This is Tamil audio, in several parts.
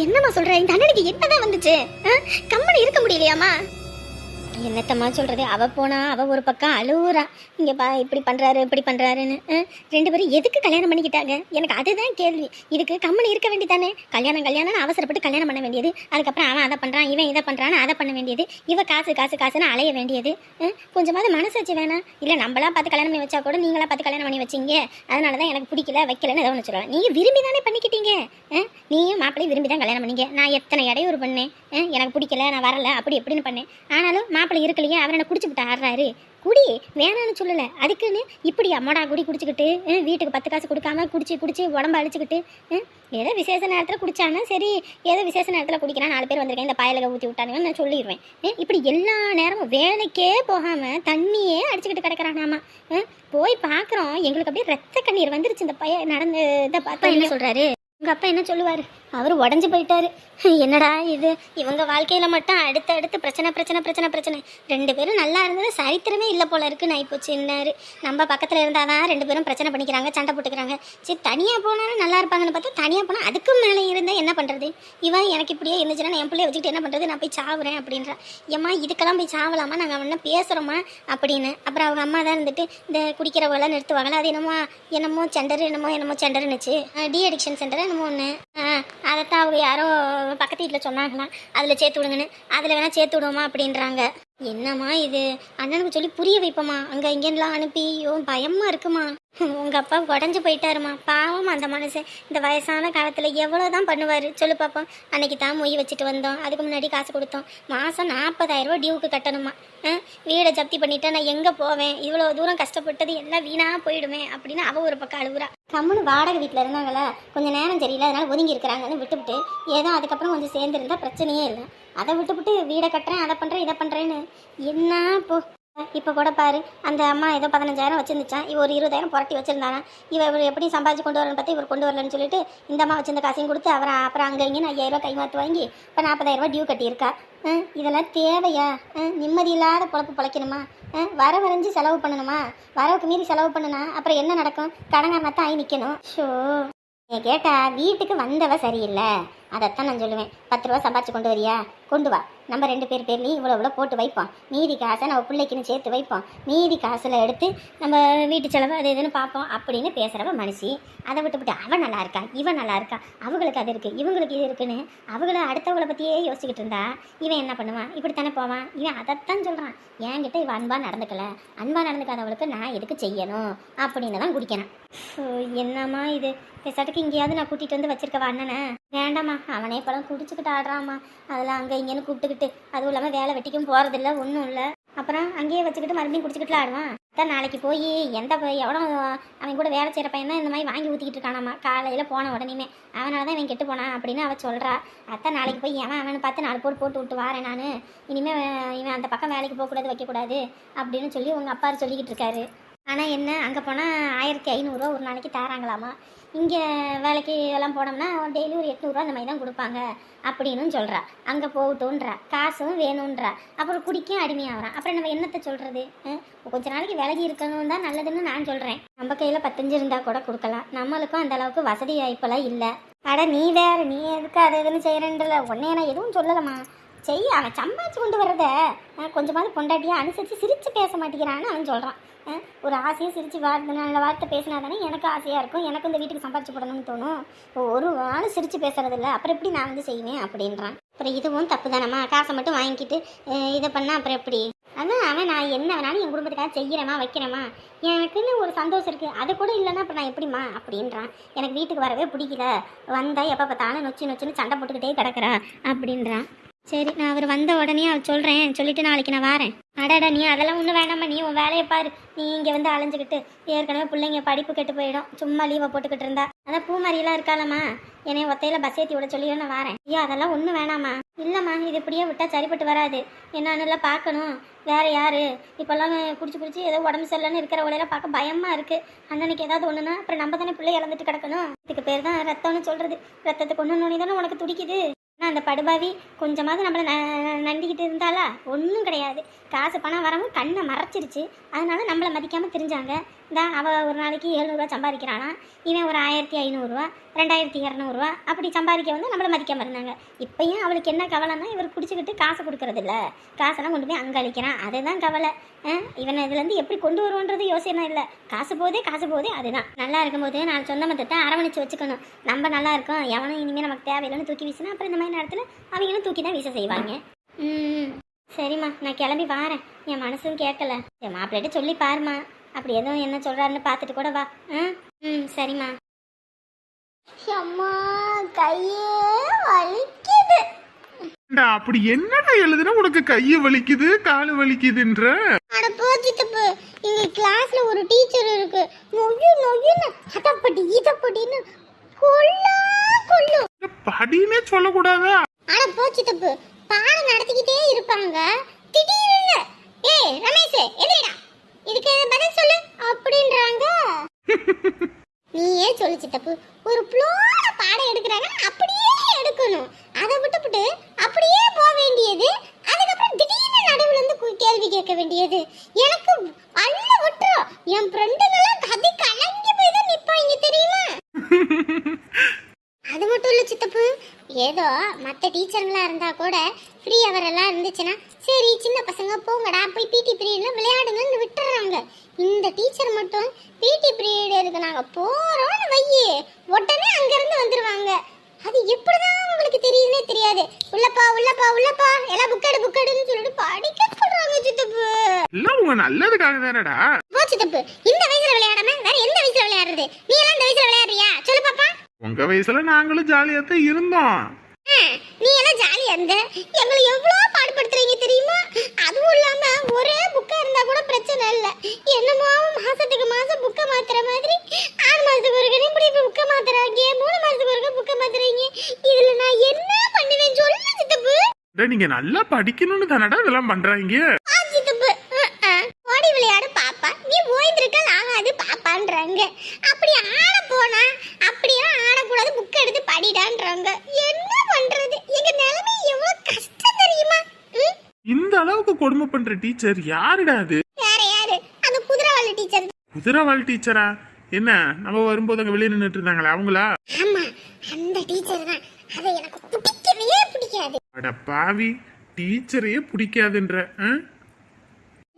என்னம்மா சொல்ற? இந்த அண்ணனுக்கு என்னதான் வந்துச்சு? ஆ? இருக்க முடியலையாம்மா? என்னத்தம்மா சொல்கிறது அவள் போனா அவள் ஒரு பக்கம் அழுவுறா. இங்கே பா இப்படி பண்ணுறாரு இப்படி பண்ணுறாருன்னு ஆ? ரெண்டு பேரும் எதுக்கு கல்யாணம் பண்ணிக்கிட்டாங்க? எனக்கு அதுதான் கேள்வி. இதுக்கு கம்மனு இருக்க வேண்டியதானே? கல்யாணம் கல்யாணம் அவசரப்பட்டு கல்யாணம் பண்ண வேண்டியது. அதுக்கப்புறம் அவன் அதை பண்ணுறான் இவன் இதை பண்ணுறான்னு அதை பண்ண வேண்டியது. இவ காசு காசு காசுன்னு அலைய வேண்டியது. கொஞ்சமாவது மனசாச்சு வேணாம். இல்லை நம்மளா பார்த்து கல்யாணம் பண்ணி வச்சா கூட நீங்களா பார்த்து கல்யாணம் பண்ணி வச்சீங்க. அதனாலதான் எனக்கு பிடிக்கல வைக்கலன்னு ஏதோ ஒன்று சொல்லலாம் நீங்கள் விரும்பி தானே பண்ணிக்கிட்டீங்க? ஆ? நீயும் மாப்பிள்ளையும் விரும்பி தான் கல்யாணம் பண்ணிங்க நான் எத்தனை இடையூறு பண்ணேன்? ஆ? எனக்கு பிடிக்கல நான் வரல அப்படி எப்படின்னு பண்ணேன். ஆனாலும் மாப்பிள்ளை இருக்கலையே அவர் என்ன குடிச்சு விட்டு ஆடுறாரு. குடி வேணான்னு சொல்லலை. அதுக்குன்னு இப்படி அம்மாடா குடி குடிச்சுக்கிட்டு வீட்டுக்கு பத்து காசு கொடுக்காம குடிச்சு குடிச்சு உடம்ப அழிச்சுக்கிட்டு ஏதோ விசேஷ நேரத்தில் குடிச்சானா சரி ஏதோ விசேஷ நேரத்தில் குடிக்கிறான் நாலு பேர் வந்திருக்கேன் இந்த பாயலக ஊற்றி விட்டானுங்கன்னு நான் சொல்லிடுவேன். இப்படி எல்லா நேரமும் வேலைக்கே போகாமல் தண்ணியே அடிச்சுக்கிட்டு கிடக்கிறானாமா போய் பார்க்குறோம் எங்களுக்கு அப்படியே ரத்த கண்ணீர் வந்துருச்சு இந்த பையன் நடந்த இதை பார்த்தா என்ன சொல்கிறாரு உங்கள் அப்பா என்ன சொல்லுவார்? அவர் உடஞ்சு போயிட்டாரு. என்னடா இது? இவங்க வாழ்க்கையில் மட்டும் அடுத்து அடுத்து பிரச்சனை பிரச்சனை பிரச்சனை பிரச்சனை. ரெண்டு பேரும் நல்லா இருந்தது சரித்திரமே இல்லை போல இருக்குன்னு ஆயிப்போச்சு என்னாரு நம்ம பக்கத்தில் இருந்தால் தான் ரெண்டு பேரும் பிரச்சனை பண்ணிக்கிறாங்க சண்டை போட்டுக்கிறாங்க. சரி தனியாக போனாலும் நல்லா இருப்பாங்கன்னு பார்த்தா தனியாக போனால் அதுக்கும் மேலே இருந்தால் என்ன பண்ணுறது இவன் எனக்கு இப்படியே இருந்துச்சுன்னா நான் என் பிள்ளைய வச்சுக்கிட்டு என்ன பண்ணுறது நான் போய் சாவுறேன் அப்படின்றா. ஏம்மா இதுக்கெல்லாம் போய் சாவலாமா? நாங்கள் அவன பேசுகிறோமா அப்படின்னு. அப்புறம் அவங்க அம்மா தான் இருந்துட்டு இந்த குடிக்கிறவங்களாம் நிறுத்துவாங்களா? அது என்னமோ என்னமோ செண்டர் என்னமோ என்னமோ சென்டர்னுச்சு டி அடிக்ஷன் சென்டர் என்னமோ ஒன்று அதைத்தான் அவங்க யாரோ பக்கத்து வீட்டில் சொன்னாங்களாம் அதில் சேர்த்து விடுங்கன்னு. அதில் வேணால் சேர்த்து விடுவோமா அப்படின்றாங்க. என்னம்மா இது? அண்ணனுக்கு சொல்லி புரிய வைப்போமா அங்கே இங்கெல்லாம் அனுப்பி ஐயோ பயமா இருக்குமா? உங்க அப்பா உடஞ்சு போயிட்டாருமா. பாவம் அந்த மனுஷன். இந்த வயசான காலத்தில் எவ்வளோ தான் பண்ணுவார்? சொல்லு பாப்போம். அன்னைக்கு தான் மொய் வச்சுட்டு வந்தோம். அதுக்கு முன்னாடி காசு கொடுத்தோம். மாதம் நாற்பதாயிரம் ரூபாய் டியூக்கு கட்டணுமா? வீடை ஜப்தி பண்ணிட்டா நான் எங்கே போவேன்? இவ்வளோ தூரம் கஷ்டப்பட்டது எல்லாம் வீணாக போயிடுமே அப்படின்னு அவ ஒரு பக்கம் அழுகுறா. கம்முன்னு வாடகை வீட்டில் இருந்தாங்களே கொஞ்சம் நேரம் சரியில்லை அதனால ஒதுங்கி இருக்கிறாங்கன்னு விட்டுவிட்டு ஏதோ அதுக்கப்புறம் கொஞ்சம் சேர்ந்துருந்தா பிரச்சனையே இல்லை. அதை விட்டுவிட்டு வீடை கட்டுறேன் அதை பண்ணுறேன் இதை பண்ணுறேன்னு என்ன போ? இப்போ கூட பாரு அந்த அம்மா ஏதோ பதினஞ்சாயிரம் வச்சிருந்துச்சான் இவ ஒரு இருபதாயிரம் புரட்டி வச்சிருந்தாங்க இவ இவர் எப்படி சம்பாதிச்சு கொண்டு வரணும்னு பார்த்து இவர் கொண்டு வரலன்னு சொல்லிட்டு இந்த அம்மா வச்சிருந்த காசையும் கொடுத்து அவரை அப்புறம் அங்கே இங்கே ஐயாயிரம் கைமாத்து வாங்கி இப்போ நாற்பதாயிரம் டியூ கட்டியிருக்கா. ஆ, இதெல்லாம் தேவையா? நிம்மதி இல்லாத பொழப்பு பிழைக்கணுமா? ஆ, வர வரைஞ்சி செலவு பண்ணணுமா? வரவுக்கு மீறி செலவு பண்ணுனா? அப்புறம் என்ன நடக்கும்? கடங்காரனா தான் ஆகி நிற்கணும் ஷோ. நீ கேட்டா வீட்டுக்கு வந்தவ சரியில்லை. அதைத்தான் நான் சொல்லுவேன். பத்து ரூபா சம்பாதிச்சு கொண்டு வரியா? கொண்டு வா. நம்ம ரெண்டு பேர் பேர்லையும் இவ்வளோ இவ்வளோ போட்டு வைப்போம். மீதி காசை நம்ம பிள்ளைக்குன்னு சேர்த்து வைப்போம். மீதி காசில் எடுத்து நம்ம வீட்டு செலவு அது இதுன்னு பார்ப்போம் அப்படின்னு பேசுகிறவ மனுஷி. அதை விட்டுவிட்டு அவன் நல்லா இருக்கா? இவன் நல்லா இருக்கா? அவங்களுக்கு அது இருக்குது இவங்களுக்கு இது இருக்குன்னு அவங்கள அடுத்தவங்கள பற்றியே யோசிச்சுக்கிட்டு இருந்தா இவன் என்ன பண்ணுவான்? இப்படித்தானே போவான்? இவன் அதைத்தான் சொல்கிறான் என்கிட்ட இவன் அன்பாக நடந்துக்கல. அன்பாக நடந்துக்காதவளுக்கு நான் எதுக்கு செய்யணும்? அப்படின்னு தான் குடிக்கிறேன். ஸோ என்னம்மா இது? பேசாட்டுக்கு இங்கேயாவது நான் கூட்டிகிட்டு வந்து வச்சிருக்கவா அண்ணனை? வேண்டாம்மா அவனே படம் குடிச்சுக்கிட்டு ஆடுறாம்மா அதில் அங்கே இங்கேன்னு கூப்பிட்டுக்கிட்டு அதுவும் இல்லாமல் வேலை வெட்டிக்கும் போகிறதில்ல ஒன்றும் இல்லை. அப்புறம் அங்கேயே வச்சுக்கிட்டு மறுபடியும் குடிச்சுக்கிட்டு ஆடுவான். தான் நாளைக்கு போய் எந்த எவனோ அவன் கூட வேலை செய்கிற பையன் தான் இந்த மாதிரி வாங்கி ஊற்றிக்கிட்டு இருக்கானாம்மா காலையில் போன உடனேமே அவனால தான் இவன் கெட்டு போனான் அப்படின்னு அவள் சொல்கிறா அத்தான் நாளைக்கு போய் எவன் அவனை பார்த்து நாலு போட்டு போட்டு விட்டு வாரேன் நான். இனிமேல் இவன் அந்த பக்கம் வேலைக்கு போகக்கூடாது வைக்கக்கூடாது அப்படின்னு சொல்லி உங்கள் அப்பா சொல்லிக்கிட்டு இருக்காரு. ஆனால் என்ன அங்கே போனால் ஆயிரத்தி ஐநூறுரூவா ஒரு நாளைக்கு தராங்களாமா? இங்கே வேலைக்கு எல்லாம் போனோம்னா டெய்லி ஒரு எட்நூறுரூவா அந்த மாதிரி தான் கொடுப்பாங்க அப்படின்னு சொல்கிறா அங்கே போகட்டும்ன்றா. காசும் வேணுன்றா அப்புறம் குடிக்கும் அடிமையாகிறான். அப்புறம் நம்ம என்னத்தை சொல்கிறது கொஞ்ச நாளைக்கு விலகி இருக்கணும் தான் நல்லதுன்னு நான் சொல்கிறேன் நம்ம கையில் பத்தஞ்சு இருந்தால் கூட கொடுக்கலாம். நம்மளுக்கும் அந்த அளவுக்கு வசதி வாய்ப்பெல்லாம் இல்லை. அட நீ வேறு நீ எதுக்கு அது எதுன்னு செய்கிறேன்றல உடனே நான் எதுவும் சொல்லலம்மா. செய்ய அவன் சம்பாதிச்சு கொண்டு வர்றத கொஞ்சமாவது பொண்டாட்டியாக அனுசரித்து சிரித்து பேச மாட்டேங்கிறான்னு அவன் சொல்கிறான் ஒரு ஆசையை சிரித்து வார்த்தை நல்ல வார்த்தை பேசினா தானே எனக்கு ஆசையாக இருக்கும் எனக்கு இந்த வீட்டுக்கு சம்பாதிச்சு போடணும்னு தோணும். ஒரு நாள் சிரித்து பேசுறதில்ல அப்புறம் எப்படி நான் வந்து செய்வேன் அப்படின்றான். அப்புறம் இதுவும் தப்பு தானம்மா காசை மட்டும் வாங்கிக்கிட்டு இதை பண்ணால் அப்புறம் எப்படி? அதான் அவன் நான் என்ன வேணாலும் என் குடும்பத்துக்காக செய்கிறேமா வைக்கிறேமா எனக்குன்னு ஒரு சந்தோஷம் இருக்குது அது கூட இல்லைன்னா அப்புறம் நான் எப்படிம்மா அப்படின்றான். எனக்கு வீட்டுக்கு வரவே பிடிக்கல வந்தால் எப்போ பார்த்தாலும் நொச்சு நொச்சுன்னு சண்டை போட்டுக்கிட்டே கிடக்குறா அப்படின்றான். சரி நான் அவர் வந்த உடனே அவர் சொல்கிறேன் சொல்லிட்டு நாளைக்கு நான் வரேன். அடாடா நீ அதெல்லாம் ஒன்றும் வேணாம்மா. நீ உன் வேலையை பாரு. நீ இங்கே வந்து அலைஞ்சிக்கிட்டு ஏற்கனவே பிள்ளைங்க படிப்பு கெட்டு போயிடும். சும்மா லீவை போட்டுக்கிட்டு இருந்தா. அதான் பூமாரியெல்லாம் இருக்காளம்மா. என்னை ஒத்தையில பஸ் ஏற்றி விட சொல்லி நான் வரேன். ஐயா அதெல்லாம் ஒன்றும் வேணாம்மா. இல்லைம்மா இது இப்படியே விட்டால் சரிப்பட்டு வராது. என்னன்னுலாம் பார்க்கணும். வேற யாரு? இப்போல்லாம் குடிச்சு குடிச்சு ஏதோ உடம்பு சரியில்லைன்னு இருக்கிற உடையெல்லாம் பார்க்க பயமா இருக்கு. அண்ணனுக்கு ஏதாவது ஒன்றுனா அப்புறம் நம்ம தானே பிள்ளை இழந்துட்டு கிடக்கணும். இதுக்கு பேர் தான் ரத்தம்னு சொல்றது. ரத்தத்தை கொண்டு நோனி தானே உனக்கு துடிக்குது? ஆனால் அந்த படுபாவி கொஞ்சமாவது நம்மளை ந- நண்டிக்கிட்டு இருந்தாலா ஒன்றும் கிடையாது. காசு பணம் வரவங்க கண்ணை மறைச்சிருச்சு. அதனால நம்மளை மதிக்காமல் தெரிஞ்சாங்க. இந்த அவள் ஒரு நாளைக்கு எழுநூறுவா சம்பாதிக்கிறானா? இவன் ஒரு ஆயிரத்தி ஐநூறுரூவா ரெண்டாயிரத்தி இரநூறுவா அப்படி சம்பாதிக்க வந்து நம்மளை மதிக்காமல் இருந்தாங்க. இப்பயும் அவளுக்கு என்ன கவலைன்னா இவர் குடிச்சிக்கிட்டு காசு கொடுக்கறது காசெல்லாம் கொண்டு போய் அங்கே அழிக்கிறான். அதுதான் கவலை. ஆ, இவனை இதுலேருந்து எப்படி கொண்டு வருவோன்றது யோசனை இல்லை. காசு போதே காசு போதே அதுதான். நல்லா இருக்கும்போது நான் சொந்த மதத்தை அரவணைச்சு வச்சுக்கணும். நம்ம நல்லா இருக்கோம். எவனும் இனிமேல் நமக்கு தேவையில்லைன்னு தூக்கி வீசினா அப்புறம் இந்த மாதிரி நேரத்தில் அவங்களும் தூக்கி தான் வீச செய்வாங்க. ம் சரிம்மா நான் கிளம்பி வாரேன். என் மனசும் கேட்கல. என் மாப்பிள்ளைகிட்ட சொல்லி பாருமா அப்படி எதுவும் என்ன சொல்கிறாருன்னு பார்த்துட்டு கூட வா. ம் ம் சரிம்மா. அம்மா கையே வலிக்குது. அப்படி என்னடா எழுதுனா? உனக்கு கைய வலிக்குது காலு வலிக்குதுன்ற? அட போச்சிட்டப்பு எங்க கிளாஸ்ல ஒரு டீச்சர் இருக்கு. நொய்யு நொய்யுன்னு அதப்படி இதப்படின்னு கொல்லா கொல்லும். படினே ஆனா போச்சு தப்பு பாடம் நடத்திக்கிட்டே இருப்பாங்க. திடீர்னு. ஏய் ரமேஷ் எதிரடா இதுக்கு பதில் சொல்லு? அப்படின்றாங்க. நீயே சொல்லு சித்தப்பு. ஒரு ப்ளோட பாடம் எடுக்கிறாங்க. அப்படியே எடுக்கணும். அதை விட்டுப்புட்டு அப்படியே போக வேண்டியது. அதுக்கப்புறம் திடீர்னு நடுவுல இருந்து கேள்வி கேட்க வேண்டியது. எனக்கு அள்ள விட்டுரும் என் ஃப்ரெண்டுங்கெல்லாம் கதை கலங்கி போய் தான் நிப்பாங்க தெரியுமா? அது மட்டும் இல்லை சித்தப்பு. ஏதோ மற்ற டீச்சருங்களா இருந்தா கூட ஃப்ரீ அவர் எல்லாம் இருந்துச்சுன்னா சரி சின்ன பசங்க போங்கடா போய் பிடி பீரியட்ல விளையாடுங்கன்னு விட்டுறாங்க. இந்த டீச்சர் மட்டும் பிடி பீரியட் இருக்கு நாங்க போறோம்னு வையி உடனே அங்க இருந்து வந்துருவாங்க. அது எப்படிதான் உங்களுக்கு தெரியுதுனே தெரியாது. உள்ளப்பா உள்ளப்பா உள்ளப்பா எல்லாம் புக் எடு புக் எடுன்னு சொல்லிட்டு படிக்க சொல்றாங்க சித்தப்பு. எல்லாம் உங்க நல்லதுக்காக தானடா? போ சித்தப்பு இந்த வயசுல விளையாடாம வேற எந்த வயசுல விளையாடுறது? நீ எல்லாம் இந்த வயசுல விளையாடுறியா? சொல்லு பாப்பா. உங்க வயசுல நாங்களும் ஜாலியா தான் இருந்தோம் நீ எல்லாம் ஜாலியா இருந்த? எங்களை எவ்வளவு பாடுபடுத்துறீங்க தெரியுமா? அதுவும் இல்லாம ஒரே புக்கா இருந்தா கூட பிரச்சனை இல்ல. என்னமோ மாசத்துக்கு மாசம் புக்கை மாத்துற மாதிரி ஆறு மாசத்துக்கு ஒருக்க இப்படி புக்கை மாத்துறாங்க? மூணு மாசத்துக்கு ஒருக்க புக்கை மாத்துறீங்க? இதுல நான் என்ன பண்ணுவேன்? சொல்லு சித்தப்பு. நீங்க நல்லா படிக்கணும்னு தானடா இதெல்லாம் பண்றாங்க? சித்தப்பு. ஓடி விளையாடு பாப்பா. நீ ஓய்ந்திருக்கல் ஆகாது பாப்பான்றாங்க. அப்படி ஆட போனா அப்படியே ஆடக்கூடாது புக் எடுத்து படிடான்றாங்க. என்ன பண்றது? எங்க நிலைமை எவ்வளவு கஷ்டம் தெரியுமா? இந்த அளவுக்கு கொடுமை பண்ற டீச்சர் யாருடா அது? யாரு யாரு? அந்த குதிரவாளி டீச்சர் குதிரவாள் டீச்சரா என்ன நம்ம வரும்போது அங்க வெளியே நின்றுட்டு இருந்தாங்களே அவங்களா? ஆமா அந்த டீச்சர் தான். அதை எனக்கு பிடிக்கவே பிடிக்காது. அட பாவி டீச்சரையே பிடிக்காதுன்ற?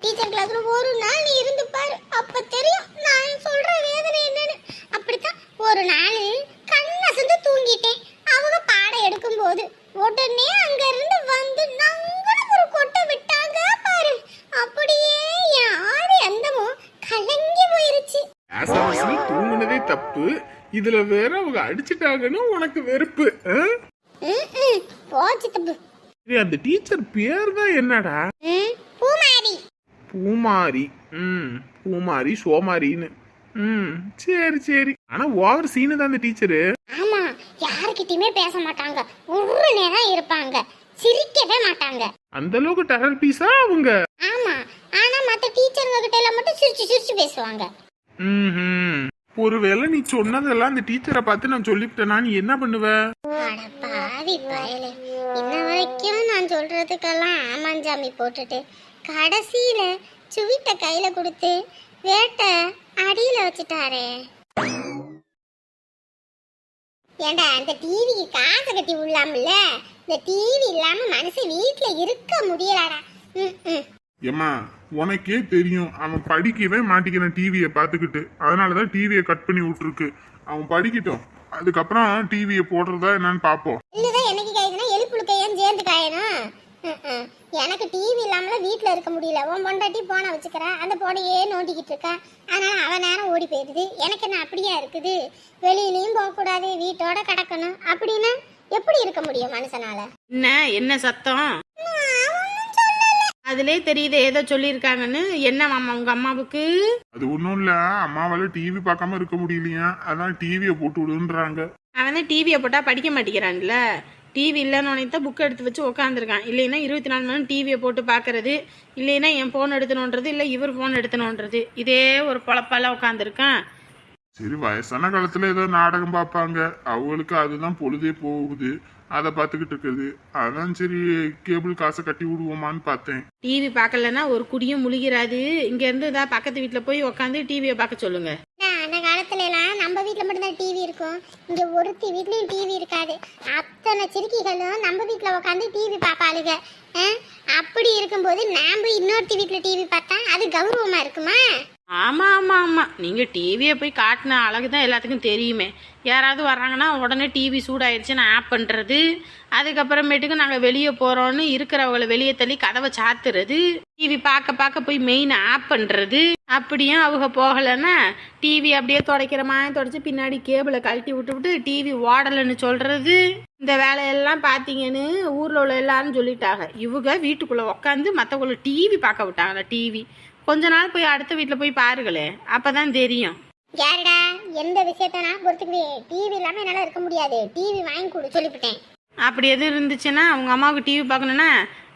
டீச்சர் கிளாஸ்ல ஒரு நாள் நீ இருந்து பாரு. அப்ப தெரியும் நான் சொல்ற வேதனை என்னன்னு. அப்படித்தான் ஒரு நாள் கண்ணசந்து தூங்கிட்டேன். அவங்க பாடம் எடுக்கும்போது உடனே அங்க இருந்து வந்து நங்கன ஒரு கொட்டை விட்டாங்க பாரு. அப்படியே என் ஆறு அந்தமும் கலங்கி போயிருச்சு. தூங்குனதே தப்பு. இதுல வேற அவங்க அடிச்சிட்டாங்கன்னு உனக்கு வெறுப்பு. போச்சு தப்பு அந்த டீச்சர் பேர் தான் என்னடா பூமாரி. ம். பூமாரி சோமாரின்னு. ம். சரி சரி. ஆனா ஓவர் சீனு தான் அந்த டீச்சரு. ஆமா. யாருக்கிட்டயுமே பேச மாட்டாங்க. ஒரு நேரம் இருப்பாங்க. சிரிக்கவே மாட்டாங்க. அந்த அளவுக்கு டெரர் பீஸா அவங்க? ஆமா. ஆனா மத்த டீச்சருங்க கிட்ட எல்லாம் மட்டும் சிரிச்சு சிரிச்சு பேசுவாங்க. ம் ஒருவேளை நீ சொன்னதெல்லாம் அந்த டீச்சரை பார்த்து நான் சொல்லிவிட்டேனா? நீ என்ன பண்ணுவ? அட பாவி பயலே. இன்ன வரைக்கும் நான் சொல்றதுக்கெல்லாம் ஆமாஞ்சாமி போட்டுட்டு கடைசியில சுவிட்ட கையில கொடுத்து வேட்டை அடியில வச்சுட்டாரே. ஏண்டா அந்த டிவிக்கு காசு கட்டி விடலாம்ல? இந்த டிவி இல்லாம மனுஷன் வீட்டுல இருக்க முடியலடா. ம் ம். ஏம்மா உனக்கே தெரியும் அவன் படிக்கவே மாட்டிக்கிறான் டிவியை பார்த்துக்கிட்டு. அதனாலதான் டிவியை கட் பண்ணி விட்டுருக்கு. அவன் படிக்கட்டும். அதுக்கப்புறம் டிவியை போடுறதா என்னன்னு பார்ப்போம். இல்லதான் எனக்கு காயுதுன்னா எலிப்புழுக்க ஏன் சேர்ந்து காயணும். எனக்கு டிவி இல்லாமல வீட்டில் இருக்க முடியல. உன் பொண்டாட்டி போனை வச்சுக்கிறேன் அந்த போனையே நோண்டிக்கிட்டு இருக்கா? அதனால அவன் நேரம் ஓடி போயிடுது. எனக்கு என்ன அப்படியா இருக்குது? வெளியிலயும் போகக்கூடாது வீட்டோட கிடக்கணும். அப்படின்னா எப்படி இருக்க முடியும் மனுஷனால? என்ன? என்ன சத்தம்? ஒண்ணும். அதுலயே தெரியுது ஏதோ சொல்லியிருக்காங்கன்னு. என்ன மாமா உங்க அம்மாவுக்கு? அது ஒன்றும் இல்லை. அம்மாவால டிவி பார்க்காம இருக்க முடியலையா? அதான் டிவியை போட்டு விடுன்றாங்க. அவன் டிவியை போட்டா படிக்க மாட்டேங்கிறான்ல. டிவி இல்லைன்னு தான் புக் எடுத்து வச்சு உட்காந்துருக்கான் இல்லைன்னா இருபத்தி நாலு மணி நேரம் டிவியை போட்டு பார்க்கறது இல்லைன்னா என் ஃபோன் எடுத்துனோன்றது இல்லை இவர் ஃபோன் எடுத்துனோன்றது. இதே ஒரு பொழப்பால உட்காந்துருக்கான் சரி வயசான காலத்துல ஏதோ நாடகம் பார்ப்பாங்க. அவங்களுக்கு அதுதான் பொழுதே போகுது. அதை பார்த்துக்கிட்டு இருக்குது. அதான் சரி கேபிள் காசை கட்டி விடுவோமான்னு பார்த்தேன். டிவி பார்க்கலன்னா ஒரு குடியும் முழுகிறாது. இங்கேருந்து இதா பக்கத்து வீட்டில் போய் உட்காந்து டிவியை பார்க்க சொல்லுங்க. காலத்துலலாம் எல்லாம் நம்ம வீட்டில் மட்டும்தான் டிவி இருக்கும். இங்கே ஒருத்தி வீட்லேயும் டிவி இருக்காது. அத்தனை சிறுக்கிகளும் நம்ம வீட்டில் உட்காந்து டிவி பார்ப்பாளுங்க அப்படி இருக்கும்போது நாம் இன்னொருத்தி வீட்டில் டிவி பார்த்தா அது கௌரவமா இருக்குமா? ஆமாம் ஆமாம் ஆமாம் நீங்கள் டிவியை போய் காட்டின அழகு தான் எல்லாத்துக்கும் தெரியுமே. யாராவது வர்றாங்கன்னா உடனே டிவி சூடாயிடுச்சுன்னு ஆப் பண்ணுறது அதுக்கப்புறமேட்டுக்கு நாங்கள் வெளியே போகிறோன்னு இருக்கிறவங்கள வெளியே தள்ளி கதவை சாத்துறது. டிவி பார்க்க பார்க்க போய் மெயின் ஆப் பண்ணுறது அப்படியும் அவங்க போகலைன்னா டிவி அப்படியே துடைக்கிற மாதிரி துடைச்சி பின்னாடி கேபிளை கழட்டி விட்டு விட்டு டிவி ஓடலைன்னு சொல்கிறது இந்த வேலையெல்லாம் பார்த்தீங்கன்னு ஊரில் உள்ள எல்லாரும் சொல்லிட்டாங்க. இவங்க வீட்டுக்குள்ளே உட்காந்து மற்றவங்கள டிவி பார்க்க விட்டாங்களா டிவி கொஞ்ச நாள் போய் அடுத்த வீட்டில் போய் பாருங்களே அப்பதான் தெரியும். யாருடா? எந்த விஷயத்த நான் பொறுத்துக்குவே டிவி இல்லாம என்னால இருக்க முடியாது. டிவி வாங்கி கொடு சொல்லிவிட்டேன். அப்படி எதுவும் இருந்துச்சுன்னா அவங்க அம்மாவுக்கு டிவி பார்க்கணுன்னா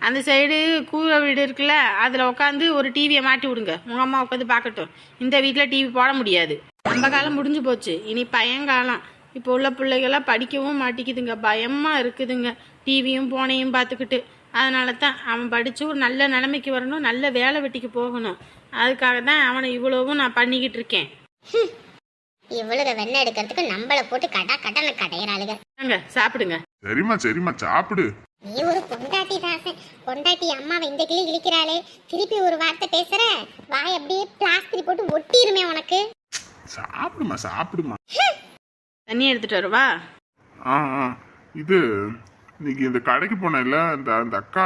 அந்த சைடு கூரை வீடு இருக்குல்ல அதில் உட்காந்து ஒரு டிவியை மாட்டி விடுங்க. உங்கள் அம்மா உட்காந்து பார்க்கட்டும். இந்த வீட்டில் டிவி போட முடியாது. நம்ம காலம் முடிஞ்சு போச்சு. இனி பையன்காலம் இப்போ உள்ள பிள்ளைகள்லாம் படிக்கவும் மாட்டேங்குதுங்க பயமாக இருக்குதுங்க. டிவியும் போனையும் பார்த்துக்கிட்டு. அதனால தான் அவன் படித்து ஒரு நல்ல நிலைமைக்கு வரணும் நல்ல வேலை வெட்டிக்கு போகணும். அதுக்காக தான் அவனை இவ்வளவும் நான் பண்ணிக்கிட்டு இருக்கேன். இவ்வளவு வெண்ணெய் எடுக்கிறதுக்கு நம்மள போட்டு கடா கடனை கடையிறாளுங்க. வாங்க சாப்பிடுங்க. சரிம்மா சரிம்மா சாப்பிடு. நீ ஒரு பொண்டாட்டி தாசன். பொண்டாட்டி அம்மாவை இந்த கிளி இழிக்கிறாளே. திருப்பி ஒரு வார்த்தை பேசுற? வாய் அப்படியே பிளாஸ்டிக் போட்டு ஒட்டிருமே உனக்கு. சாப்பிடுமா சாப்பிடுமா. தண்ணி எடுத்துட்டு வரவா? ஆ ஆ. இது இன்னைக்கு இந்த கடைக்கு போனேன்ல இந்த அந்த அக்கா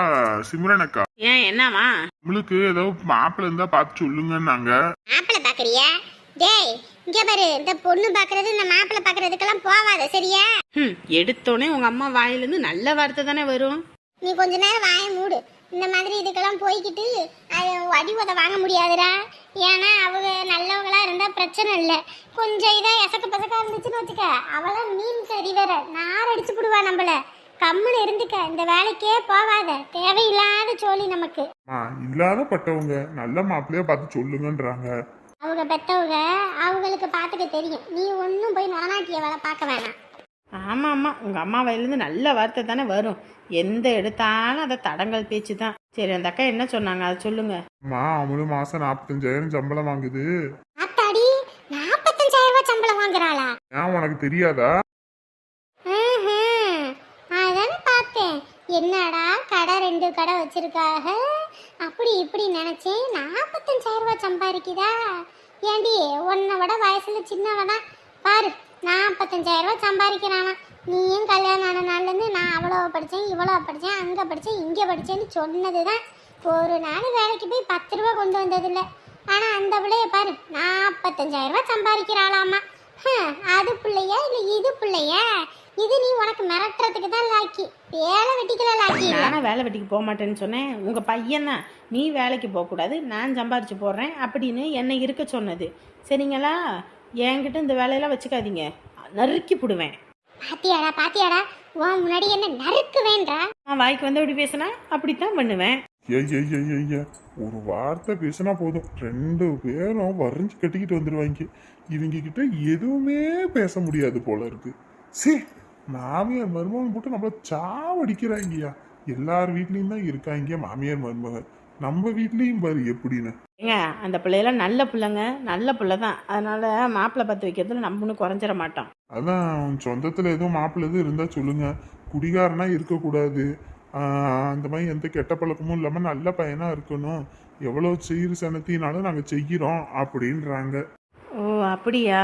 சிம்ரன் அக்கா. ஏன் என்னவா நம்மளுக்கு ஏதோ மாப்பிள்ளை இருந்தா பார்த்து சொல்லுங்கன்னாங்க. மாப்பிள்ளை பாக்குறியா டேய் இங்க பாரு இந்த பொண்ணு பாக்குறது இந்த மாப்பிள்ளை பாக்குறதுக்கெல்லாம் போவாத சரியா? ம் எடுத்தோடனே உங்க அம்மா வாயிலிருந்து நல்ல வார்த்தை தானே வரும். நீ கொஞ்ச நேரம் வாய மூடு. இந்த மாதிரி இதுக்கெல்லாம் போய்கிட்டு அது அடி உத வாங்க முடியாதுடா. ஏன்னா அவங்க நல்லவங்களா இருந்தா பிரச்சனை இல்லை. கொஞ்சம் இதா எசக்க பசக்கா இருந்துச்சுன்னு வச்சுக்க அவளாம் மீன் கறி வேற நார் அடிச்சு விடுவா நம்மள. கம்முன்னு இருந்துக்க இந்த வேலைக்கே போவாத தேவையில்லாத சோழி நமக்கு. அம்மா, இல்லாதப்பட்டவங்க நல்ல மாப்பிள்ளையா பார்த்து சொல்லுங்கன்றாங்க. அவங்க பெத்தவங்க அவங்களுக்கு பார்த்துக்க தெரியும். நீ ஒன்றும் போய் நொனாட்டிய வேலை பார்க்க வேணாம். ஆமா ஆமா உங்க அம்மா வாயிலிருந்து நல்ல வார்த்தை தானே வரும். எந்த எடுத்தாலும் அதை தடங்கல் பேச்சு தான். சரி அந்த அக்கா என்ன சொன்னாங்க? அதை சொல்லுங்க. அம்மா அவளும் மாசம் நாற்பத்தஞ்சாயிரம் சம்பளம் வாங்குது. அத்தாடி நாற்பத்தஞ்சாயிரம் ரூபாய் சம்பளம் வாங்குறாளா? ஏன் உனக்கு தெரியாதா ம்ஹும். அதானே பார்த்தேன் என்னடா கடை ரெண்டு கடை வச்சிருக்காக? அப்படி இப்படி நினைச்சேன். நாற்பத்தஞ்சாயிரம் ரூபாய் சம்பாதிக்குதா? ஏண்டி உன்னை விட வயசுல சின்னவனா பாரு நாற்பத்தஞ்சாயிரம் ரூபாய் சம்பாதிக்கிறானா. நீயும் கல்யாணம் ஆன நாள்லேருந்து நான் அவ்வளோ படித்தேன் இவ்வளோ படித்தேன் அங்கே படித்தேன் இங்கே படித்தேன்னு சொன்னது தான் ஒரு நாள் வேலைக்கு போய் பத்து ரூபா கொண்டு வந்ததில்லை. ஆனால் அந்த பிள்ளைய பாரு நாற்பத்தஞ்சாயிரம் ரூபாய் சம்பாதிக்கிறாளாமா. அது பிள்ளையா இல்லை இது பிள்ளையா? இது நீ உனக்கு மிரட்டுறதுக்கு தான் லாக்கி வேலை வெட்டிக்கலாம் லாக்கி. நானும் வேலை வெட்டிக்கு போக மாட்டேன்னு சொன்னேன். உங்க பையன் தான் நீ வேலைக்கு போகக்கூடாது நான் சம்பாரிச்சு போடுறேன் அப்படின்னு என்னை இருக்க சொன்னது. சரிங்களா? என்கிட்ட இந்த வேலையெல்லாம் வச்சுக்காதீங்க. நறுக்கி போடுவேன். பாத்தியாடா பாத்தியாடா. உன் முன்னாடி என்ன நறுக்கு வேண்டா நான் வாய்க்கு வந்து அப்படி பேசினா அப்படித்தான் பண்ணுவேன். ஏய் ஏய் ஏய் ஏய், ஏய். ஒரு வார்த்தை பேசினா போதும். ரெண்டு பேரும் வரைஞ்சு கட்டிக்கிட்டு வந்துருவாங்க. இவங்க கிட்ட எதுவுமே பேச முடியாது போல இருக்கு. சே மாமியார் மருமகன் போட்டு நம்மள சாவடிக்கிறாங்கய்யா. எல்லார் வீட்லயும் தான் இருக்காங்க மாமியார் மருமகன். நம்ம வீட்லயும் பாரு எப்படின்னு. ஏங்க அந்த பிள்ளையெல்லாம் நல்ல பிள்ளைங்க நல்ல பிள்ளை தான் அதனால மாப்பிள்ளை பத்து வைக்கிறதுல நம்ம ஒன்றும் குறைஞ்சிட மாட்டோம். அதான் சொந்தத்துல எதுவும் மாப்பிள்ளை எதுவும் இருந்தா சொல்லுங்க. குடிகாரனா இருக்கக்கூடாது. அந்த மாதிரி எந்த கெட்ட பழக்கமும் இல்லாம நல்ல பையனா இருக்கணும். எவ்வளவு சீர் சனத்தினாலும் நாங்க செய்கிறோம் அப்படின்றாங்க. ஓ அப்படியா?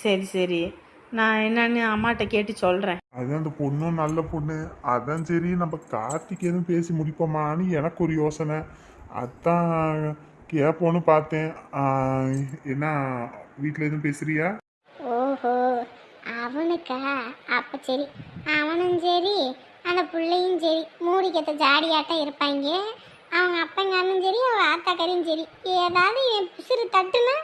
சரி சரி. நான் என்னன்னு அம்மாட்ட கேட்டு சொல்கிறேன் அது அந்த பொண்ணும் நல்ல பொண்ணு. அதான் சரி நம்ம கார்த்திக் எதுவும் பேசி முடிப்போமான்னு எனக்கு ஒரு யோசனை. அதான் கேட்போன்னு பார்த்தேன். என்ன வீட்டில் எதுவும் பேசுறியா? ஓஹோ அவனுக்கா? அப்ப சரி. அவனும் சரி அந்த பிள்ளையும் சரி. மூடிக்கத்த ஜாடியாட்டம் இருப்பாங்க. அவங்க அப்பங்காரனும் சரி அவன் ஆத்தாக்கரையும் சரி. ஏதாவது என் பிசிறு தட்டுனா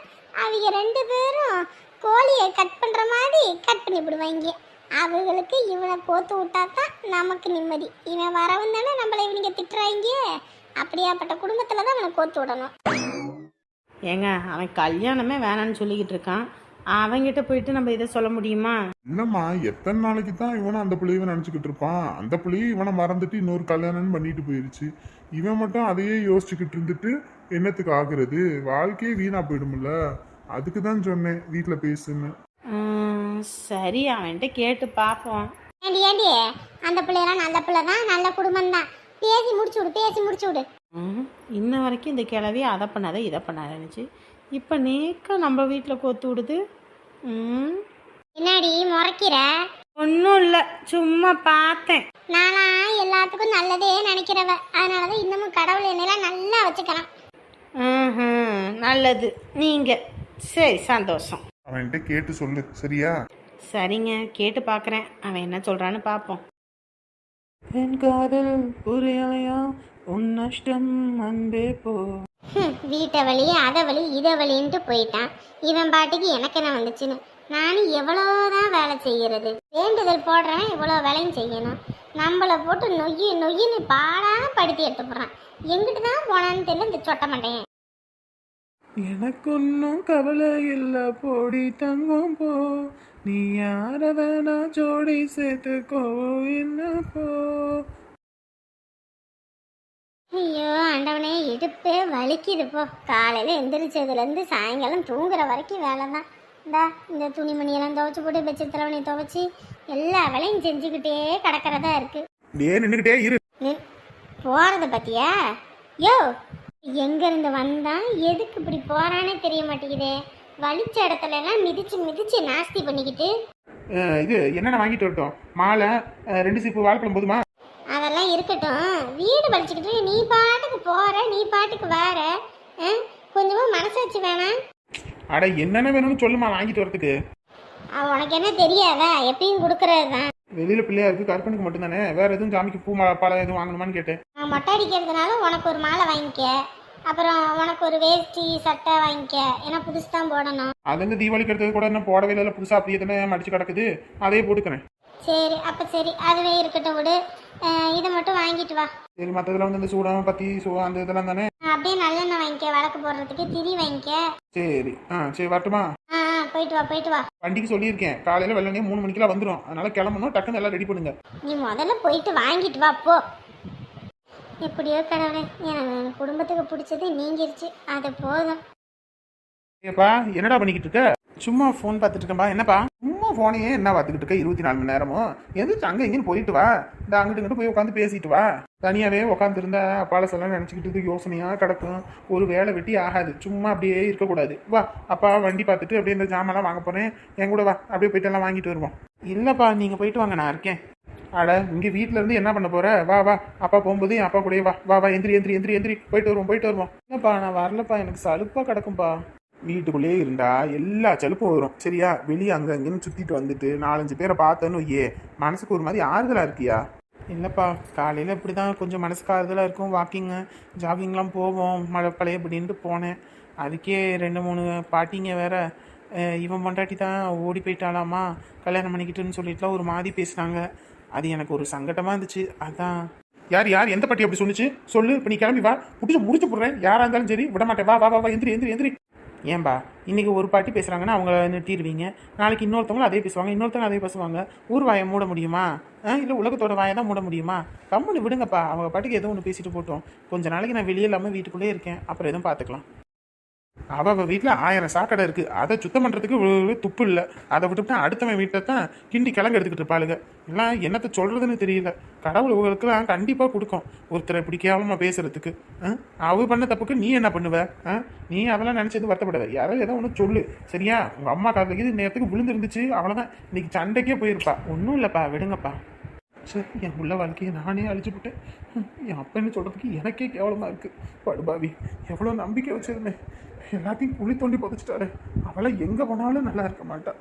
அவங்க ரெண்டு பேரும் கோழியை கட் பண்ற மாதிரி கட் பண்ணி விடுவாங்க. அவங்களுக்கு இவனை போத்து விட்டா தான் நமக்கு நிம்மதி. இவன் வரவன் தானே நம்மளை இவனுங்க திட்டுறாங்க. அப்படியாப்பட்ட குடும்பத்துல தான் அவனை கோத்து விடணும். ஏங்க அவன் கல்யாணமே வேணான்னு சொல்லிக்கிட்டு இருக்கான். அவங்கிட்ட போயிட்டு நம்ம இதை சொல்ல முடியுமா? இல்லம்மா எத்தனை நாளைக்கு தான் இவனும் அந்த பிள்ளையவை நினச்சிக்கிட்டு இருப்பான்? அந்த பிள்ளையும் இவனை மறந்துட்டு இன்னொரு கல்யாணம் பண்ணிட்டு போயிருச்சு. இவன் மட்டும் அதையே யோசிச்சுக்கிட்டு இருந்துட்டு என்னத்துக்கு ஆகுறது? வாழ்க்கையே வீணா போயிடும்ல. அதுக்கு தான் சொன்னேன் வீட்டில் பேசுன்னு. சரி அவன்கிட்ட கேட்டு பார்ப்போம். ஏண்டி ஏண்டி? அந்த பிள்ளைலாம் நல்ல பிள்ளை தான் நல்ல குடும்பம் தான் பேசி முடிச்சு விடு பேசி முடிச்சு விடு ம், இன்ன வரைக்கும் இந்த கிழவி அதை பண்ணாத இதை பண்ணாதனுச்சு இப்போ நேக்க நம்ம வீட்டில் கொத்து விடுது. ம். என்னடி முறைக்கிற? ஒன்றும் இல்லை சும்மா பார்த்தேன். நானா எல்லாத்துக்கும் நல்லதே நினைக்கிறவ. அதனாலதான் இன்னமும் கடவுள் என்னெல்லாம் நல்லா வச்சுக்கிறான். ம்ஹும், நல்லது. நீங்கள் சரி சந்தோஷம். அவன்கிட்ட கேட்டு சொல்லு சரியா? சரிங்க கேட்டு பார்க்குறேன் அவன் என்ன சொல்கிறான்னு பார்ப்போம் என் காதல் புரியலையா? உன் நஷ்டம் அன்பே போ. ஹம், வீட்டை வழி அதை வழி இதை வழின்ட்டு போயிட்டான். இவன் பாட்டுக்கு எனக்கு என்ன வந்துச்சுன்னு? நானும் எவ்வளோதான் வேலை செய்யறது? வேண்டுதல் போடுறேன் இவ்வளோ வேலையும் செய்யணும். நம்மளை போட்டு நொய்யு நொய்யுன்னு பாடா படுத்தி எடுத்து போடுறான். எங்கிட்டு தான் போனான்னு தெரியல இந்த சொட்ட மாட்டேன் எனக்கு ஒன்றும் கவலை இல்லை போடி தங்கம் போ. நீ யார வேணா ஜோடி சேர்த்துக்கோ என்ன போ. ஐயோ ஆண்டவனே இடுப்பே வலிக்குது போ. காலையில் எந்திரிச்சதுலேருந்து சாயங்காலம் தூங்குற வரைக்கும் வேலை தான் இந்தா இந்த துணிமணியெல்லாம் துவைச்சி போட்டு பெட்ஷீட் தலைவணி துவைச்சி எல்லா வேலையும் செஞ்சுக்கிட்டே கிடக்கிறதா இருக்கு. டே நின்றுக்கிட்டே இரு. போறத பத்தியா? யோ எங்க இருந்து வந்தான் எதுக்கு இப்படி போறானே தெரிய மாட்டேங்குதே. வலிச்ச இடத்துல எல்லாம் மிதிச்சு மிதிச்சு நாஸ்தி பண்ணிக்கிட்டு. அஹ், இது என்னென்ன வாங்கிட்டு வரட்டும்? மாலை அஹ், ரெண்டு சீப்பு வாழைப்பழம் போதுமா? அதெல்லாம் இருக்கட்டும். வீடு வலிச்சுக்கிட்டு நீ பாட்டுக்கு போற நீ பாட்டுக்கு வர. ஆ? கொஞ்சமா மனசாட்சி வேணாம் அட என்னென்ன வேணும்னு சொல்லுமா வாங்கிட்டு வரதுக்கு. உனக்கு என்ன தெரியாதா? எப்பயும் கொடுக்கறது தான் வெளியில பிள்ளையா இருக்கு கற்பனுக்கு மட்டும்தானே? வேற எதுவும் சாமிக்கு பூ மா- பழம் எதுவும் வாங்கணுமான்னு கேட்டேன். நான் மொட்டை அடிக்கிறதுனால உனக்கு ஒரு மாலை வாங்கிக்க. அப்புறம் உனக்கு ஒரு வேஷ்டி சட்டை வாங்கிக்க. ஏன்னா புதுசு தான் போடணும். அது வந்து தீபாவளிக்கு எடுத்தது கூட என்ன போடவே இல்லை புதுசா அப்படியே தானே மடிச்சு கிடக்குது. அதே போட்டுக்கிறேன். சரி அப்ப சரி. அதுவே இருக்கட்டும் விடு. அஹ் இதை மட்டும் வாங்கிட்டு வா. சரி மற்றதுல வந்து இந்த சூடம் பத்தி சூ அந்த இதெல்லாம் தானே? அப்படியே நல்லெண்ணெய் வாங்கிக்க விளக்கு போடுறதுக்கு திரி வாங்கிக்க. சரி. ஆ சரி வரட்டுமா? ஆ, போயிட்டு வா போயிட்டு வா. வண்டிக்கு சொல்லியிருக்கேன். காலையில வெள்ளனே மூணு மணிக்கெல்லாம் வந்துடும் அதனால கிளம்பணும். டக்குன்னு எல்லாம் ரெடி பண்ணுங்க. நீ முதல்ல போயிட்டு வாங்கிட்டு வா போ. எப்படியோ கடவுளே எனக்கு குடும்பத்துக்கு பிடிச்சது நீங்கிருச்சு. அது போதும். ஏப்பா என்னடா பண்ணிக்கிட்டு இருக்க? சும்மா ஃபோன் பார்த்துட்டு இருக்கேன்பா. என்னப்பா? சும்மா ஃபோனையே என்ன பார்த்துக்கிட்டு இருக்க? இருபத்தி நாலு மணி நேரமும் எந்திரிச்சு அங்கே இங்கேயும் போயிட்டு வா. இந்த அங்கிட்டு இங்கிட்டு போய் உட்காந்து பேசிட்டு வா. தனியாகவே உட்காந்துருந்தா பழசெல்லாம் நினச்சிக்கிட்டு யோசனையாக கிடக்கும். ஒரு வேலை வெட்டி ஆகாது. சும்மா அப்படியே இருக்கக்கூடாது. வா அப்பா வண்டி பார்த்துட்டு அப்படியே இந்த ஜாமெல்லாம் வாங்க போகிறேன் என் கூட வா. அப்படியே போயிட்டு எல்லாம் வாங்கிட்டு வருவோம். இல்லைப்பா நீங்கள் போயிட்டு வாங்க. நான் இருக்கேன். அட இங்கே வீட்டில் இருந்து என்ன பண்ண போற? வா வா. அப்பா போகும்போது என் அப்பா கூடயே வா. வா வா. எந்திரி எந்திரி எந்திரி எந்திரி. போயிட்டு வருவோம் போயிட்டு வருவோம். இல்லைப்பா நான் வரலப்பா. எனக்கு சலுப்பாக கிடக்கும்பா. வீட்டுக்குள்ளேயே இருந்தா எல்லா செலுப்பும் வரும். சரியா? வெளியே அங்கே அங்கேன்னு சுற்றிட்டு வந்துட்டு நாலஞ்சு பேரை பார்த்தேன்னு ஏ மனசுக்கு ஒரு மாதிரி ஆறுதலாக இருக்கியா? இல்லைப்பா காலையில் இப்படி தான் கொஞ்சம் மனசுக்கு ஆறுதலாக இருக்கும். வாக்கிங்கு ஜாகிங்லாம் போவோம். மழை பழைய அப்படின்ட்டு போனேன். அதுக்கே ரெண்டு மூணு பாட்டிங்க வேற இவன் பொண்டாட்டி தான் ஓடி போயிட்டாலாமா கல்யாணம் பண்ணிக்கிட்டுன்னு சொல்லிட்டுலாம் ஒரு மாதிரி பேசுனாங்க. அது எனக்கு ஒரு சங்கடமாக இருந்துச்சு. அதான். யார் யார்? எந்த பட்டி அப்படி சொல்லுச்சு சொல்லு இப்போ நீ கிளம்பி வா. பிடிச்சி முடிச்சு போடுறேன். யாராக இருந்தாலும் சரி விட மாட்டேன் வா வா வா வா எந்திரி எந்திரி எந்திரி. ஏன்பா? இன்றைக்கி ஒரு பாட்டி பேசுகிறாங்கன்னா அவங்கள நிறுத்திடுவீங்க நாளைக்கு இன்னொருத்தவங்களும் அதே பேசுவாங்க இன்னொருத்தவங்க அதே பேசுவாங்க. ஊர் வாயை மூட முடியுமா? இல்லை உலகத்தோட வாயை தான் மூட முடியுமா? கம்முன்னு விடுங்கப்பா. அவங்க பாட்டுக்கு எதுவும் ஒன்று பேசிட்டு போட்டோம். கொஞ்ச நாளைக்கு நான் வெளியே இல்லாமல் வீட்டுக்குள்ளே இருக்கேன். அப்புறம் எதுவும் பார்த்துக்கலாம் அவள் வீட்டில் ஆயிரம் சாக்கடை இருக்குது அதை சுத்தம் பண்ணுறதுக்கு துப்பு இல்லை. அதை விட்டுவிட்டு அடுத்தவன் வீட்டை தான் கிண்டி கிழங்கு எடுத்துக்கிட்டு இருப்பாளுங்க. எல்லாம் என்னத்தை சொல்கிறதுன்னு தெரியல. கடவுள் உங்களுக்குலாம் கண்டிப்பாக கொடுக்கும். ஒருத்தரை பிடிக்காம பேசுகிறதுக்கு அவள் பண்ண தப்புக்கு நீ என்ன பண்ணுவ? ஆ? நீ அதெல்லாம் நினச்சது வருத்தப்படாத. யாராவது ஏதோ ஒன்று சொல்லு. சரியா? உங்கள் அம்மா காதலிக்கு இது நேரத்துக்கு விழுந்துருந்துச்சு. அவ்வளோதான் இன்னைக்கு சண்டைக்கே போயிருப்பா. ஒன்றும் இல்லைப்பா. விடுங்கப்பா. சரி என் உள்ள வாழ்க்கையை நானே அழிச்சு விட்டேன் என் அப்பன்னு சொல்கிறதுக்கு எனக்கே கேவலமாக இருக்குது படுபாவி எவ்வளோ நம்பிக்கை வச்சிருந்தேன். எல்லாத்தையும் குழி தோண்டி புதைச்சிட்டாரு. அவளை எங்கே போனாலும் நல்லா இருக்க மாட்டாள்